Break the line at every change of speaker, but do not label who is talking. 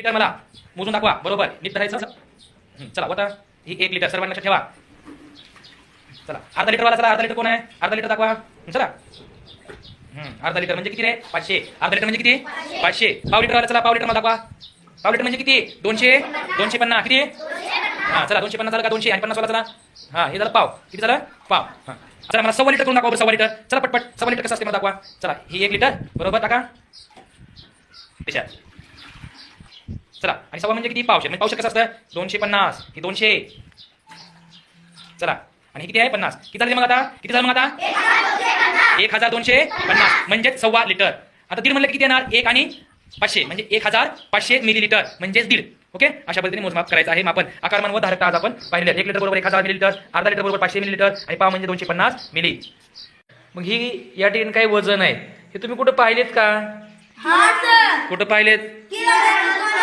Litre मला मोजून दाखवा. बरोबर. नीट धरायचं? चला होता ही एक लिटर सर्वांना लक्षात ठेवा. चला. अर्धा लिटरवाला चला. अर्धा लिटर कोण आहे? अर्धा लिटर दाखवा. चला. अर्धा लिटर म्हणजे किती रे? पाचशे. अर्धा लिटर म्हणजे किती? पाचशे. पाव लिटरवाला चला. पाव लिटर मला दाखवा. पाव लिटर म्हणजे किती? दोनशे. दोनशे पन्नास. किती? हा चला. दोनशे पन्नास झालं का दोनशे? आणि पन्नास वाला चला. हा हे झालं पाव. किती झालं? पाव. हा. चला मला सव्वा लिटर करून दाखवा सव्वा लिटर चला पटपट. सव्वा लिटर कसं असते मला दाखवा. चला ही एक लिटर बरोबर टाका त्याच्यात. चला. आणि सव्वा म्हणजे किती? पावशे. म्हणजे पावशे कसं असतं? दोनशे पन्नास. ही दोनशे. चला. आणि किती आहे? पन्नास. किती झाले मग आता? किती झालं मग आता? एक हजार दोनशे पन्नास. म्हणजे सव्वा लिटर. आता दीड म्हणलं किती येणार? एक आणि पाचशे. म्हणजे एक हजार पाचशे मिलीलिटर म्हणजेच दीड. ओके? अशा पद्धतीने मोजमाप करायचं आहे आपण आकारमान व धारकता आज आपण पाहिले एक लिटर बरोबर एक हजार मिलीलिटर अर्धा लिटर बरोबर पाचशे मिलीलिटर आणि पाव म्हणजे दोनशे पन्नास मिली मग ही या ठिकाणी काही वजन आहे. हे तुम्ही कुठं पाहिलेत का? कुठं पाहिलेत?